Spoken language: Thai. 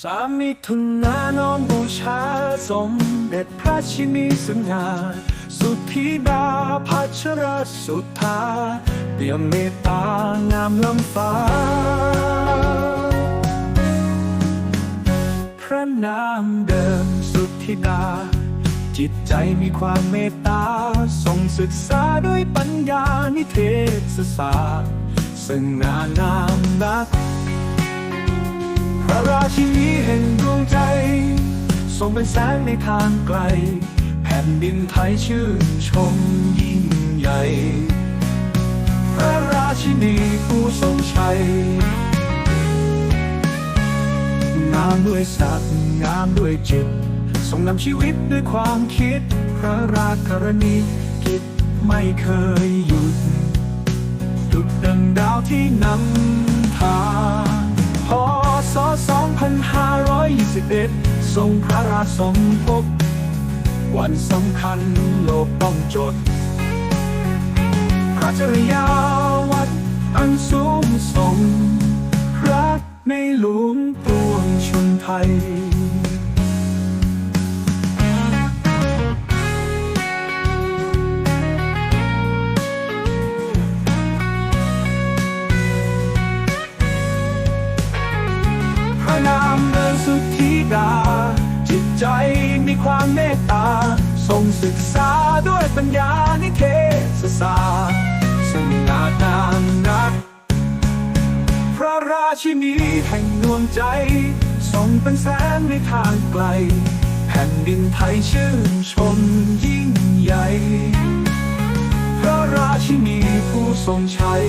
สามิถุนานอมบูชาสมเด็จพระชินีสง่าสุธิดาพัชรสุธาเปี่ยมเมตตางามล้ำฟ้า พระนามเดิมสุธิดา จิตใจมีความเมตตาทรงศึกษาด้วยปัญญานิเทศศาสตร์ซึ่งงานามนัก งเป็นแสงในทางไกล แผ่นดินไทยชื่นชมยิ่งใหญ่ พระราชินีผู้ทรงชัย งามด้วยสัตว์งามด้วยจิต ทรงนำชีวิตด้วยความคิด พระราชกรณีกิจไม่เคยหยุด ดุดดังดาวที่นำทาง ทรงพระราชสมภพวันสำคัญโลกต้องจด พระจริยาวัดอันสูงส่งรักในหลวงปวงชนไทย ตตาทรงศึกษาด้วยปัญญานิเทศศาสตร์ซึ่งงานนามนัก พระราชินีแห่งดวงใจ ทรงเป็นแสงในทางไกล แผ่นดินไทยชื่นชมยิ่งใหญ่ พระราชินีผู้ทรงชัย